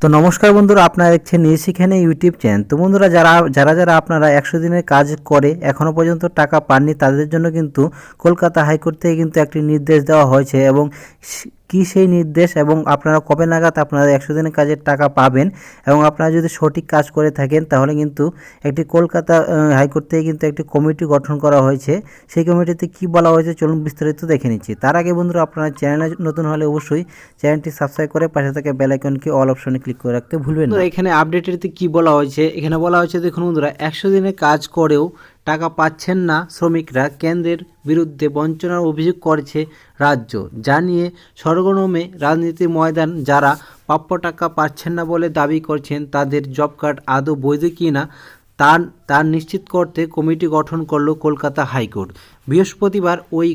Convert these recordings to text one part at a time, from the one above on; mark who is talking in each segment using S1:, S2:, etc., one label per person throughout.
S1: তো নমস্কার বন্ধুরা, আপনারা দেখছেন শিখেনে ইউটিউব চ্যানেল। তো বন্ধুরা, যারা যারা যারা আপনারা একশো দিনের কাজ করে এখনও পর্যন্ত টাকা পাননি, তাদের জন্য কিন্তু কলকাতা হাইকোর্ট থেকে কিন্তু একটি নির্দেশ দেওয়া হয়েছে এবং কী সেই নির্দেশ এবং আপনারা কবে নাগাদ আপনারা একশো দিনের কাজের টাকা পাবেন এবং আপনারা যদি সঠিক কাজ করে থাকেন তাহলে কিন্তু একটি কলকাতা হাইকোর্ট থেকে কিন্তু একটি কমিটি গঠন করা হয়েছে। সেই কমিটিতে কি বলা হয়েছে চলুন বিস্তারিত দেখে নিচ্ছি। তার আগে বন্ধুরা আপনারা চ্যানেলে নতুন হলে অবশ্যই চ্যানেলটি সাবস্ক্রাইব করে পাশে থাকা বেল আইকনকে অল অপশনে ক্লিক করে রাখতে ভুলবেন না। এখানে আপডেটেতে কি বলা হয়েছে? এখানে বলা হয়েছে দেখুন বন্ধুরা একশো দিনে কাজ করেও টাকা পাচ্ছেন না শ্রমিকরা কেন্দ্রের বিরুদ্ধে বঞ্চনার অভিযোগ করেছে রাজ্য। জানিয়ে সরগরমে রাজনীতির ময়দান যারা প্রাপ্য টাকা পাচ্ছেন না বলে দাবি করছেন, তাদের জব কার্ড আদৌ বৈধ কিনা তার তা নিশ্চিত করতে কমিটি গঠন করল কলকাতা হাইকোর্ট। বৃহস্পতিবার ওই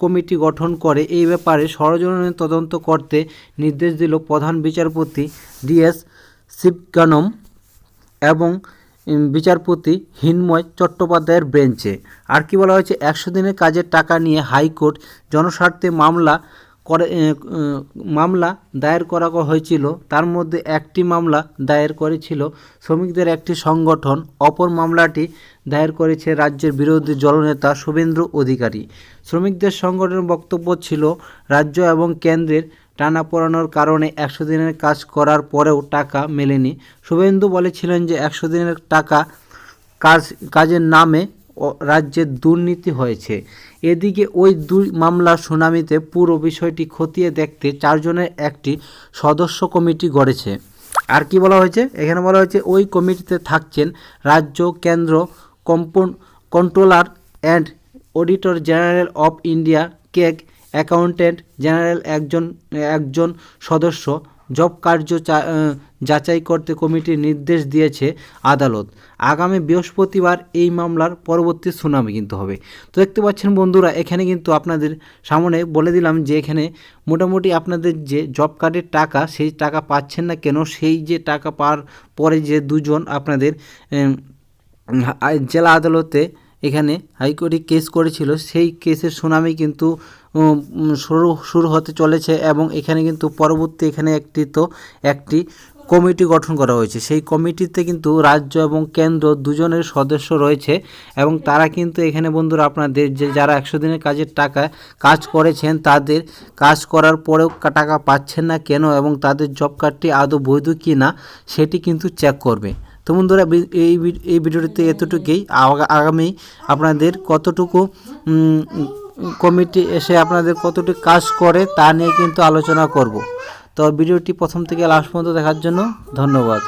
S1: কমিটি গঠন করে এই ব্যাপারে সরজনের তদন্ত করতে নির্দেশ দিল প্রধান বিচারপতি ডিএস শিবগানম এবং বিচারপতি হিনময় চট্টোপাধ্যায়ের বেঞ্চে। আর কি বলা হয়েছে, একশো দিনের কাজের টাকা নিয়ে হাইকোর্ট জনস্বার্থে মামলা করে মামলা দায়ের করা হয়েছিল। তার মধ্যে একটি মামলা দায়ের করেছিল। শ্রমিকদের একটি সংগঠন। অপর মামলাটি দায়ের করেছে রাজ্যের বিরোধী জলনেতা শুভেন্দ্র অধিকারী। শ্রমিকদের সংগঠনের বক্তব্য ছিল, রাজ্য এবং কেন্দ্রের টানা পড়ানোর কারণে একশো দিনের কাজ করার পরেও টাকা মেলেনি। শুভেন্দু বলেছিলেন যে একশো দিনের টাকা কাজ, কাজের নামে রাজ্যে দুর্নীতি হয়েছে। এদিকে ওই দুই মামলার শুনানিতে পুরো বিষয়টি খতিয়ে দেখতে চারজনের একটি সদস্য কমিটি গড়েছে। আর কি বলা হয়েছে? এখানে বলা হয়েছে, ওই কমিটিতে থাকছেন রাজ্য কেন্দ্র কম্পন, controller and auditor general of India, cake accountant general একজন একজন সদস্য জব কার্য যাচাই করতে কমিটির নির্দেশ দিয়েছে আদালত। আগামী বৃহস্পতিবার এই মামলার পরবর্তী শুনানি কিন্তু হবে। তো দেখতে পাচ্ছেন বন্ধুরা, এখানে কিন্তু আপনাদের সামনে বলে দিলাম যে এখানে মোটামুটি আপনাদের যে জব কার্ডের টাকা, সেই টাকা পাচ্ছেন না কেন, সেই যে টাকা পাওয়ার পরে যে দুজন আপনাদের জেলা আদালতে এখানে হাইকোর্টে কেস করেছিল, সেই কেসের শুনানি কিন্তু শুরু শুরু হতে চলেছে এবং এখানে কিন্তু পরবর্তী এখানে একটি তো একটি কমিটি গঠন করা হয়েছে। সেই কমিটিতে কিন্তু রাজ্য এবং কেন্দ্র দুজনের সদস্য রয়েছে এবং তারা কিন্তু এখানে বন্ধুরা আপনাদের যে, যারা একশো দিনের কাজের টাকা কাজ করেছেন, তাদের কাজ করার পরেও টাকা পাচ্ছেন না কেন এবং তাদের জব কার্ডটি আদৌ বৈধ কি না সেটি কিন্তু চেক করবে। তো বন্ধুরা এই এই ভিডিওটিতে এতটুকুই। আগা- আগামী আপনাদের কতটুকু কমিটি এসে আপনাদের কতটুকু কাজ করে তা নিয়ে কিন্তু আলোচনা করব। তো ভিডিওটি প্রথম থেকে লাস্ট পর্যন্ত দেখার জন্য ধন্যবাদ।